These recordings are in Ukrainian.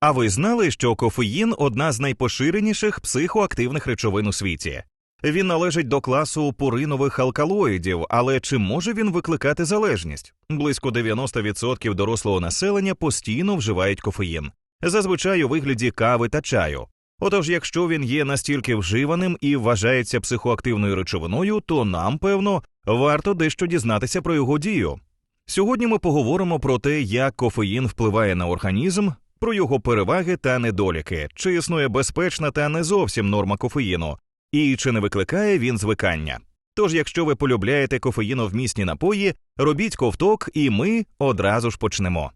А ви знали, що кофеїн одна з найпоширеніших психоактивних речовин у світі? Він належить до класу пуринових алкалоїдів, але чи може він викликати залежність? Близько 90% дорослого населення постійно вживають кофеїн, зазвичай у вигляді кави та чаю. Отож, якщо він є настільки вживаним і вважається психоактивною речовиною, то нам, певно, варто дещо дізнатися про його дію. Сьогодні ми поговоримо про те, як кофеїн впливає на організм, про його переваги та недоліки, чи існує безпечна та не зовсім норма кофеїну, і чи не викликає він звикання. Тож, якщо ви полюбляєте кофеїновмісні напої, робіть ковток, і ми одразу ж почнемо.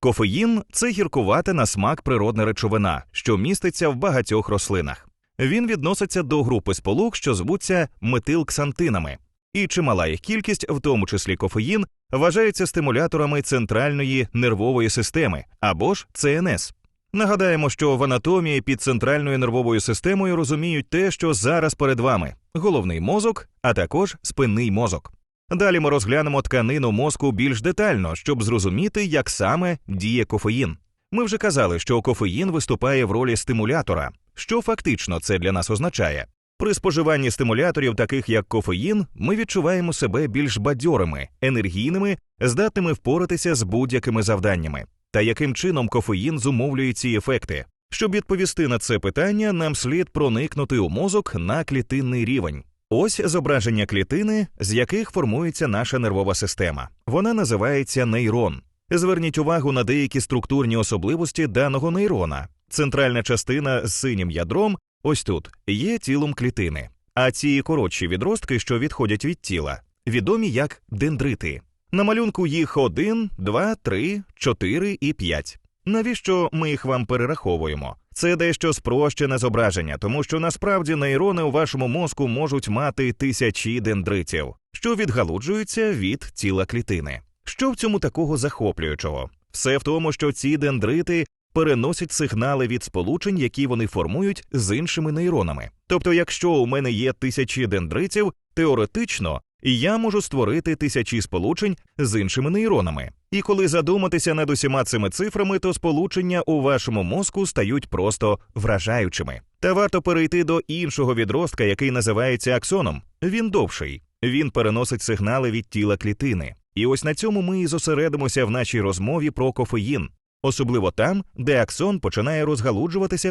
Кофеїн це гіркувата на смак природна речовина, що міститься в багатьох рослинах. Він відноситься до групи сполук, що звуться метилксантинами, і чимала їх кількість, в тому числі кофеїн, вважається стимуляторами центральної нервової системи або ж ЦНС. Нагадаємо, що в анатомії під центральною нервовою системою розуміють те, що зараз перед вами головний мозок, а також спинний мозок. Далі ми розглянемо тканину мозку більш детально, щоб зрозуміти, як саме діє кофеїн. Ми вже казали, що кофеїн виступає в ролі стимулятора, що фактично це для нас означає. При споживанні стимуляторів, таких як кофеїн, ми відчуваємо себе більш бадьорими, енергійними, здатними впоратися з будь-якими завданнями. Та яким чином кофеїн зумовлює ці ефекти? Щоб відповісти на це питання, нам слід проникнути у мозок на клітинний рівень. Ось зображення клітини, з яких формується наша нервова система. Вона називається нейрон. Зверніть увагу на деякі структурні особливості даного нейрона. Центральна частина з синім ядром, ось тут, є тілом клітини. А ці коротші відростки, що відходять від тіла, відомі як дендрити. На малюнку їх 1, 2, 3, 4 і 5. Навіщо ми їх вам перераховуємо? Це дещо спрощене зображення, тому що насправді нейрони у вашому мозку можуть мати тисячі дендритів, що відгалуджуються від тіла клітини. Що в цьому такого захоплюючого? Все в тому, що ці дендрити переносять сигнали від сполучень, які вони формують з іншими нейронами. Тобто, якщо у мене є тисячі дендритів, теоретично я можу створити тисячі сполучень з іншими нейронами. І коли задуматися над усіма цими цифрами, то сполучення у вашому мозку стають просто вражаючими. Та варто перейти до іншого відростка, який називається аксоном. Він довший, він переносить сигнали від тіла клітини. І ось на цьому ми і зосередимося в нашій розмові про кофеїн, особливо там, де аксон починає розгалуджуватися.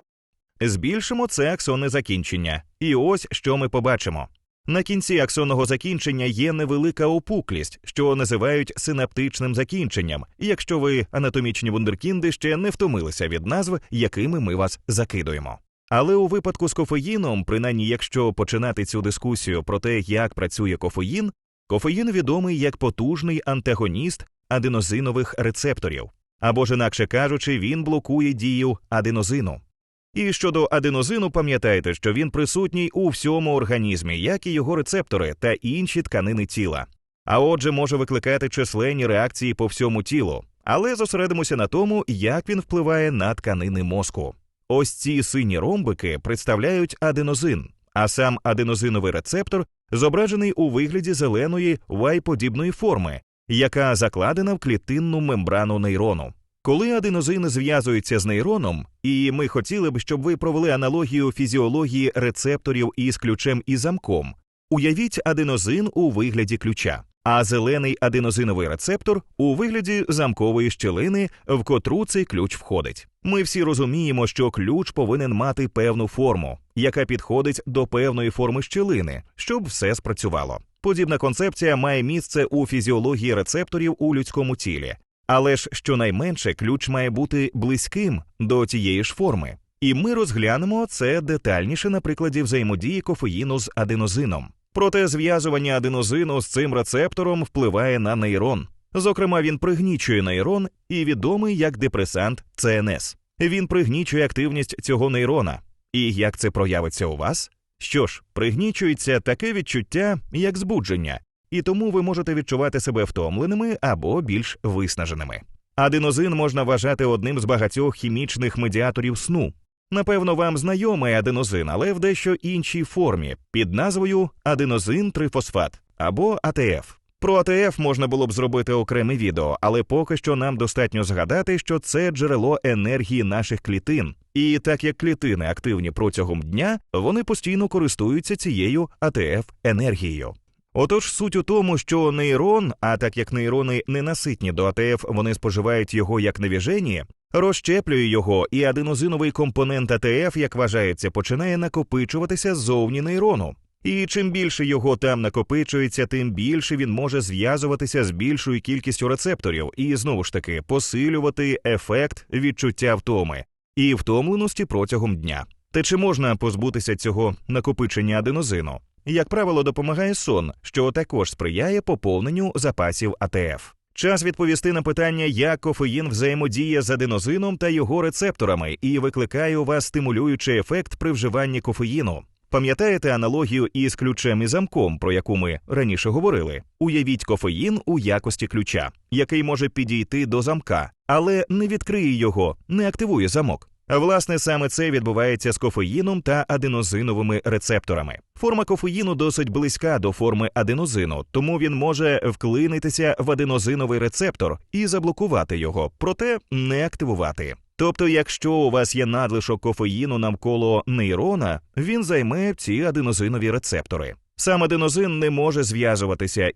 Збільшимо це аксонне закінчення. І ось що ми побачимо. На кінці аксонного закінчення є невелика опуклість, що називають синаптичним закінченням, якщо ви анатомічні вундеркінди ще не втомилися від назв, якими ми вас закидуємо. Але у випадку з кофеїном, принаймні якщо починати цю дискусію про те, як працює кофеїн, кофеїн відомий як потужний антагоніст аденозинових рецепторів, або ж інакше кажучи, він блокує дію аденозину. І щодо аденозину, пам'ятайте, що він присутній у всьому організмі, як і його рецептори та інші тканини тіла. А отже, може викликати численні реакції по всьому тілу, але зосередимося на тому, як він впливає на тканини мозку. Ось ці сині ромбики представляють аденозин, а сам аденозиновий рецептор зображений у вигляді зеленої вай-подібної форми, яка закладена в клітинну мембрану нейрону. Коли аденозин зв'язується з нейроном, і ми хотіли б, щоб ви провели аналогію фізіології рецепторів із ключем і замком, уявіть аденозин у вигляді ключа, а зелений аденозиновий рецептор у вигляді замкової щілини, в котру цей ключ входить. Ми всі розуміємо, що ключ повинен мати певну форму, яка підходить до певної форми щілини, щоб все спрацювало. Подібна концепція має місце у фізіології рецепторів у людському тілі. Але ж щонайменше ключ має бути близьким до тієї ж форми, і ми розглянемо це детальніше на прикладі взаємодії кофеїну з аденозином. Проте зв'язування аденозину з цим рецептором впливає на нейрон. Зокрема, він пригнічує нейрон і відомий як депресант ЦНС. Він пригнічує активність цього нейрона. І як це проявиться у вас? Що ж, пригнічується таке відчуття, як збудження, і тому ви можете відчувати себе втомленими або більш виснаженими. Аденозин можна вважати одним з багатьох хімічних медіаторів сну. Напевно, вам знайомий аденозин, але в дещо іншій формі під назвою аденозин трифосфат або АТФ. Про АТФ можна було б зробити окреме відео, але поки що нам достатньо згадати, що це джерело енергії наших клітин. І так як клітини активні протягом дня, вони постійно користуються цією АТФ енергією. Отож, суть у тому, що нейрон, а так як нейрони ненаситні до АТФ, вони споживають його як навіжені, розщеплює його, і аденозиновий компонент АТФ, як вважається, починає накопичуватися ззовні нейрону. І чим більше його там накопичується, тим більше він може зв'язуватися з більшою кількістю рецепторів і знову ж таки посилювати ефект відчуття втоми і втомленості протягом дня. Та чи можна позбутися цього накопичення аденозину? Як правило, допомагає сон, що також сприяє поповненню запасів АТФ. Час відповісти на питання, як кофеїн взаємодіє з аденозином та його рецепторами, і викликає у вас стимулюючий ефект при вживанні кофеїну. Пам'ятаєте аналогію із ключем і замком, про яку ми раніше говорили? Уявіть кофеїн у якості ключа, який може підійти до замка, але не відкриє його, не активує замок. Власне, саме це відбувається з кофеїном та аденозиновими рецепторами. Форма кофеїну досить близька до форми аденозину, тому він може вклинитися в аденозиновий рецептор і заблокувати його, проте не активувати. Тобто, якщо у вас є надлишок кофеїну навколо нейрона, він займе ці аденозинові рецептори. Сам аденозин не може зв'язуватися.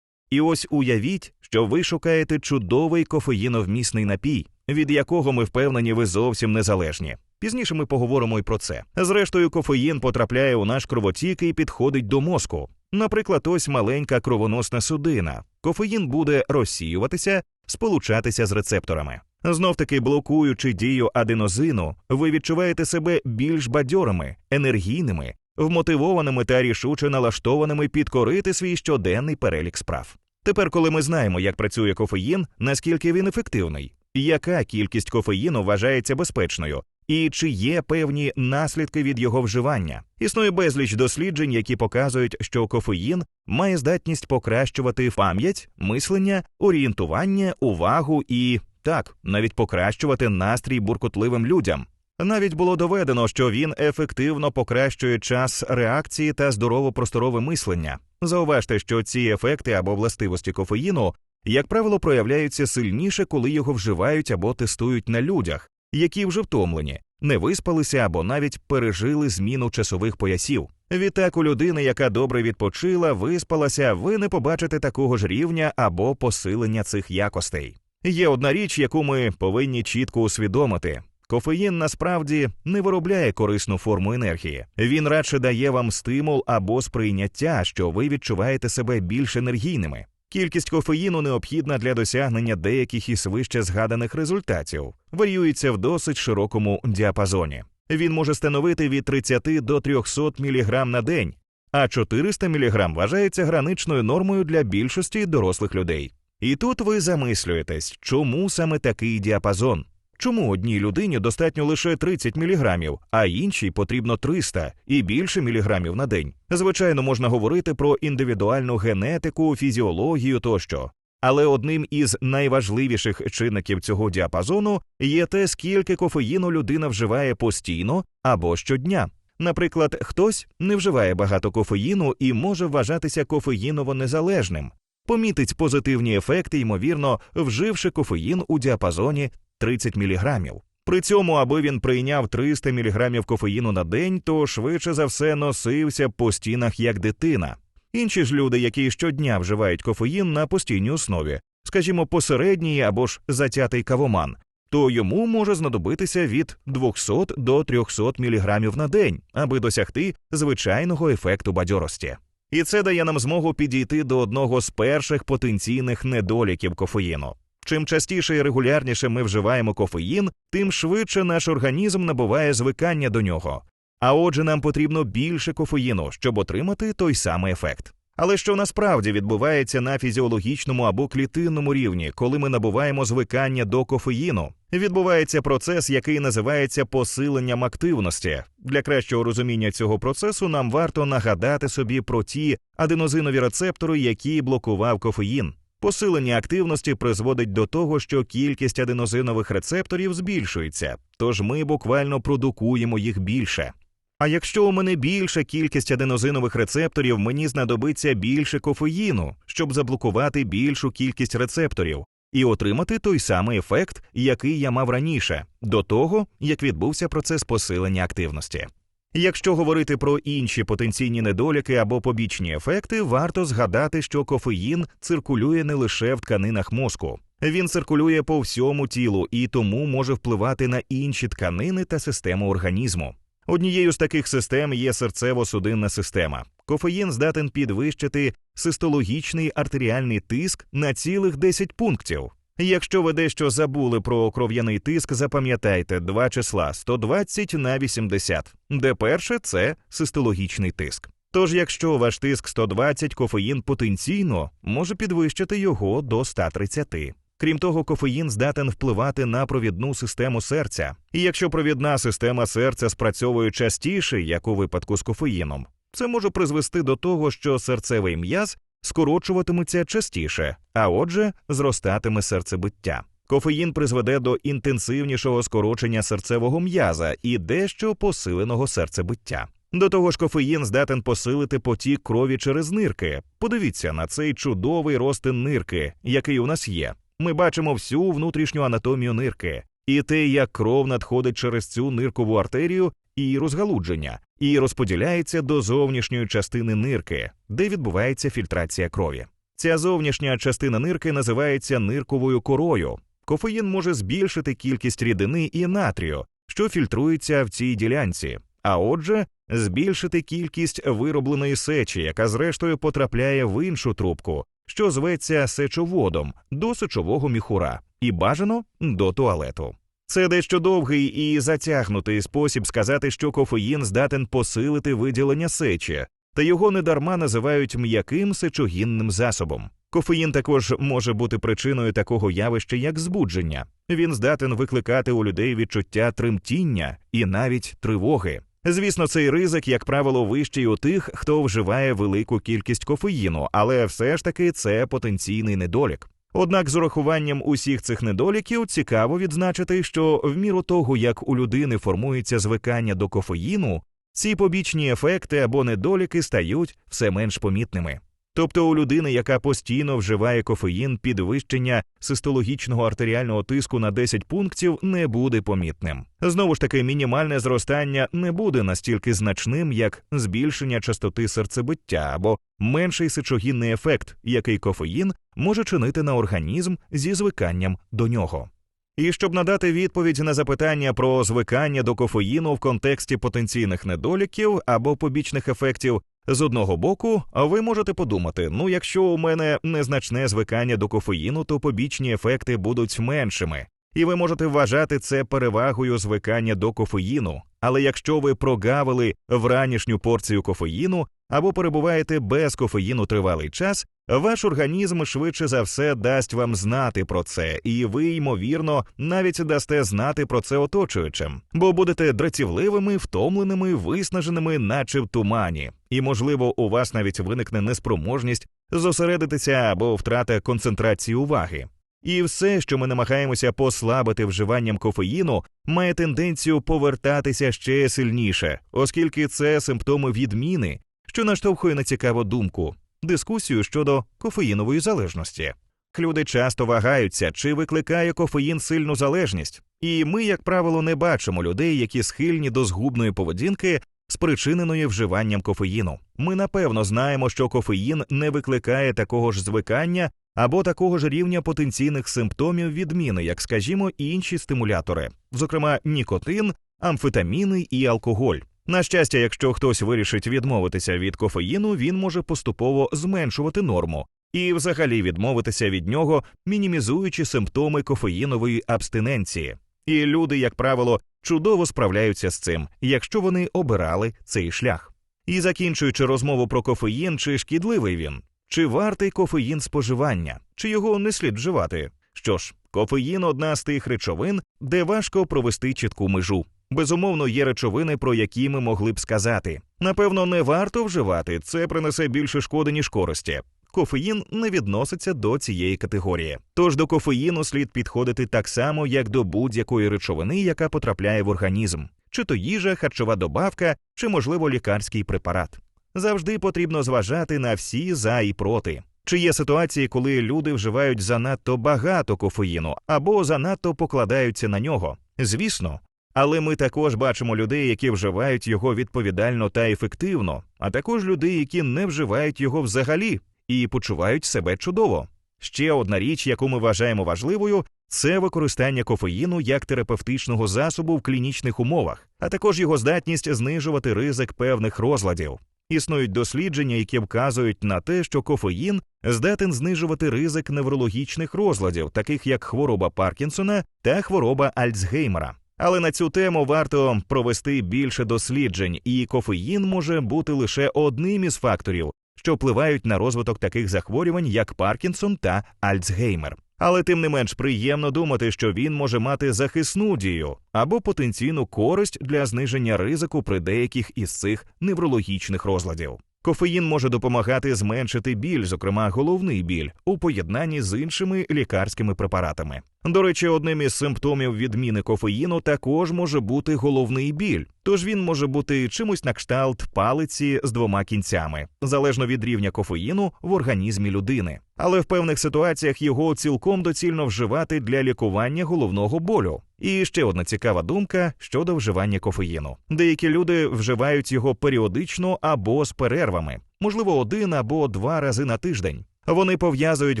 І ось уявіть, що ви шукаєте чудовий кофеїновмісний напій, від якого ми впевнені, ви зовсім незалежні. Пізніше ми поговоримо і про це. Зрештою, кофеїн потрапляє у наш кровотік і підходить до мозку. Наприклад, ось маленька кровоносна судина. Кофеїн буде розсіюватися, сполучатися з рецепторами. Знов таки блокуючи дію аденозину, ви відчуваєте себе більш бадьорими, енергійними, вмотивованими та рішуче налаштованими підкорити свій щоденний перелік справ. Тепер, коли ми знаємо, як працює кофеїн, наскільки він ефективний, яка кількість кофеїну вважається безпечною, і чи є певні наслідки від його вживання? Існує безліч досліджень, які показують, що кофеїн має здатність покращувати пам'ять, мислення, орієнтування, увагу і так, навіть покращувати настрій буркотливим людям. Навіть було доведено, що він ефективно покращує час реакції та здорово-просторове мислення. Зауважте, що ці ефекти або властивості кофеїну, як правило, проявляються сильніше, коли його вживають або тестують на людях, які вже втомлені, не виспалися або навіть пережили зміну часових поясів. Відтак у людини, яка добре відпочила, виспалася, ви не побачите такого ж рівня або посилення цих якостей. Є одна річ, яку ми повинні чітко усвідомити. Кофеїн насправді не виробляє корисну форму енергії. Він радше дає вам стимул або сприйняття, що ви відчуваєте себе більш енергійними. Кількість кофеїну необхідна для досягнення деяких із вище згаданих результатів, варіюється в досить широкому діапазоні. Він може становити від 30 до 300 мг на день, а 400 мг вважається граничною нормою для більшості дорослих людей. І тут ви замислюєтесь, чому саме такий діапазон? Чому одній людині достатньо лише 30 мг, а іншій потрібно 300 і більше міліграмів на день? Звичайно, можна говорити про індивідуальну генетику, фізіологію тощо. Але одним із найважливіших чинників цього діапазону є те, скільки кофеїну людина вживає постійно або щодня. Наприклад, хтось не вживає багато кофеїну і може вважатися кофеїново незалежним, помітить позитивні ефекти, ймовірно, вживши кофеїн у діапазоні 30 мг. При цьому, аби він прийняв 300 мг кофеїну на день, то швидше за все носився по стінах як дитина. Інші ж люди, які щодня вживають кофеїн на постійній основі, скажімо, посередній або ж затятий кавоман, то йому може знадобитися від 200 до 300 мг на день, аби досягти звичайного ефекту бадьорості. І це дає нам змогу підійти до одного з перших потенційних недоліків кофеїну. Чим частіше і регулярніше ми вживаємо кофеїн, тим швидше наш організм набуває звикання до нього. А отже, нам потрібно більше кофеїну, щоб отримати той самий ефект. Але що насправді відбувається на фізіологічному або клітинному рівні, коли ми набуваємо звикання до кофеїну? Відбувається процес, який називається посиленням активності. Для кращого розуміння цього процесу нам варто нагадати собі про ті аденозинові рецептори, які блокував кофеїн. Посилення активності призводить до того, що кількість аденозинових рецепторів збільшується, тож ми буквально продукуємо їх більше. А якщо у мене більша кількість аденозинових рецепторів, мені знадобиться більше кофеїну, щоб заблокувати більшу кількість рецепторів і отримати той самий ефект, який я мав раніше, до того як відбувся процес посилення активності. Якщо говорити про інші потенційні недоліки або побічні ефекти, варто згадати, що кофеїн циркулює не лише в тканинах мозку, він циркулює по всьому тілу і тому може впливати на інші тканини та систему організму. Однією з таких систем є серцево-судинна система. Кофеїн здатен підвищити систологічний артеріальний тиск на цілих 10 пунктів. Якщо ви дещо забули про кров'яний тиск, запам'ятайте два числа 120 на 80, де перше це систологічний тиск. Тож, якщо ваш тиск 120, кофеїн потенційно може підвищити його до 130. Крім того, кофеїн здатен впливати на провідну систему серця. І якщо провідна система серця спрацьовує частіше, як у випадку з кофеїном, це може призвести до того, що серцевий м'яз скорочуватиметься частіше, а отже, зростатиме серцебиття. Кофеїн призведе до інтенсивнішого скорочення серцевого м'яза і дещо посиленого серцебиття. До того ж, кофеїн здатен посилити потік крові через нирки. Подивіться на цей чудовий ростин нирки, який у нас є. Ми бачимо всю внутрішню анатомію нирки, і те, як кров надходить через цю ниркову артерію і розгалудження, і розподіляється до зовнішньої частини нирки, де відбувається фільтрація крові. Ця зовнішня частина нирки називається нирковою корою. Кофеїн може збільшити кількість рідини і натрію, що фільтрується в цій ділянці, а отже, збільшити кількість виробленої сечі, яка зрештою потрапляє в іншу трубку, що зветься сечоводом до сечового міхура, і бажано до туалету. Це дещо довгий і затягнутий спосіб сказати, що кофеїн здатен посилити виділення сечі, та його недарма називають м'яким сечогінним засобом. Кофеїн також може бути причиною такого явища, як збудження. Він здатен викликати у людей відчуття тремтіння і навіть тривоги. Звісно, цей ризик, як правило, вищий у тих, хто вживає велику кількість кофеїну, але все ж таки це потенційний недолік. Однак з урахуванням усіх цих недоліків цікаво відзначити, що в міру того, як у людини формується звикання до кофеїну, ці побічні ефекти або недоліки стають все менш помітними. Тобто у людини, яка постійно вживає кофеїн, підвищення систологічного артеріального тиску на 10 пунктів не буде помітним. Знову ж таки, мінімальне зростання не буде настільки значним, як збільшення частоти серцебиття або менший сечогінний ефект, який кофеїн може чинити на організм зі звиканням до нього. І щоб надати відповідь на запитання про звикання до кофеїну в контексті потенційних недоліків або побічних ефектів, з одного боку, ви можете подумати: ну, якщо у мене незначне звикання до кофеїну, то побічні ефекти будуть меншими, і ви можете вважати це перевагою звикання до кофеїну. Але якщо ви прогавили вранішню порцію кофеїну або перебуваєте без кофеїну тривалий час, ваш організм швидше за все дасть вам знати про це, і ви, ймовірно, навіть дасте знати про це оточуючим, бо будете дратівливими, втомленими, виснаженими, наче в тумані, і, можливо, у вас навіть виникне неспроможність зосередитися або втрата концентрації уваги. І все, що ми намагаємося послабити вживанням кофеїну, має тенденцію повертатися ще сильніше, оскільки це симптоми відміни, що наштовхує на цікаву думку, дискусію щодо кофеїнової залежності. Люди часто вагаються, чи викликає кофеїн сильну залежність, і ми, як правило, не бачимо людей, які схильні до згубної поведінки, спричиненої вживанням кофеїну. Ми напевно знаємо, що кофеїн не викликає такого ж звикання або такого ж рівня потенційних симптомів відміни, як, скажімо, інші стимулятори, зокрема нікотин, амфетаміни і алкоголь. На щастя, якщо хтось вирішить відмовитися від кофеїну, він може поступово зменшувати норму і, взагалі, відмовитися від нього, мінімізуючи симптоми кофеїнової абстиненції. І люди, як правило, чудово справляються з цим, якщо вони обирали цей шлях. І закінчуючи розмову про кофеїн, чи шкідливий він, чи вартий кофеїн споживання, чи його не слід вживати. Що ж, кофеїн одна з тих речовин, де важко провести чітку межу. Безумовно, є речовини, про які ми могли б сказати. Напевно, не варто вживати, це принесе більше шкоди, ніж користі. Кофеїн не відноситься до цієї категорії. Тож до кофеїну слід підходити так само, як до будь-якої речовини, яка потрапляє в організм. чи то їжа, харчова добавка, чи, можливо, лікарський препарат. Завжди потрібно зважати на всі за і проти. Чи є ситуації, коли люди вживають занадто багато кофеїну або занадто покладаються на нього? Звісно. Але ми також бачимо людей, які вживають його відповідально та ефективно, а також людей, які не вживають його взагалі і почувають себе чудово. Ще одна річ, яку ми вважаємо важливою, це використання кофеїну як терапевтичного засобу в клінічних умовах, а також його здатність знижувати ризик певних розладів. Існують дослідження, які вказують на те, що кофеїн здатен знижувати ризик неврологічних розладів, таких як хвороба Паркінсона та хвороба Альцгеймера. Але на цю тему варто провести більше досліджень, і кофеїн може бути лише одним із факторів, що впливають на розвиток таких захворювань, як Паркінсон та Альцгеймер. Але тим не менш приємно думати, що він може мати захисну дію або потенційну користь для зниження ризику при деяких із цих неврологічних розладів. Кофеїн може допомагати зменшити біль, зокрема головний біль, у поєднанні з іншими лікарськими препаратами. До речі, одним із симптомів відміни кофеїну також може бути головний біль, тож він може бути чимось на кшталт палиці з двома кінцями, залежно від рівня кофеїну в організмі людини. Але в певних ситуаціях його цілком доцільно вживати для лікування головного болю. І ще одна цікава думка щодо вживання кофеїну. Деякі люди вживають його періодично або з перервами, можливо, один або два рази на тиждень. Вони пов'язують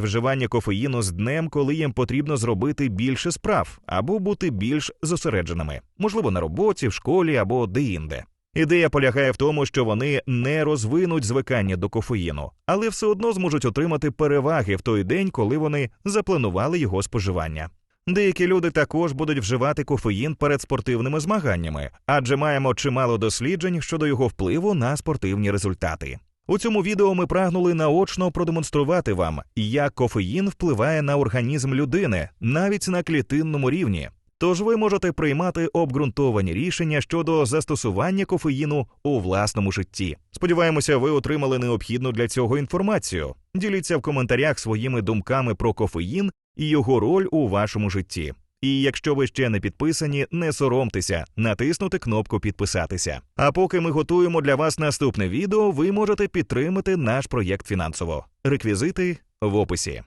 вживання кофеїну з днем, коли їм потрібно зробити більше справ або бути більш зосередженими, можливо, на роботі, в школі або де-інде. Ідея полягає в тому, що вони не розвинуть звикання до кофеїну, але все одно зможуть отримати переваги в той день, коли вони запланували його споживання. Деякі люди також будуть вживати кофеїн перед спортивними змаганнями, адже маємо чимало досліджень щодо його впливу на спортивні результати. У цьому відео ми прагнули наочно продемонструвати вам, як кофеїн впливає на організм людини навіть на клітинному рівні. Тож ви можете приймати обґрунтовані рішення щодо застосування кофеїну у власному житті. Сподіваємося, ви отримали необхідну для цього інформацію. Діліться в коментарях своїми думками про кофеїн і його роль у вашому житті. І якщо ви ще не підписані, не соромтеся натиснути кнопку підписатися. А поки ми готуємо для вас наступне відео, ви можете підтримати наш проєкт фінансово. Реквізити в описі.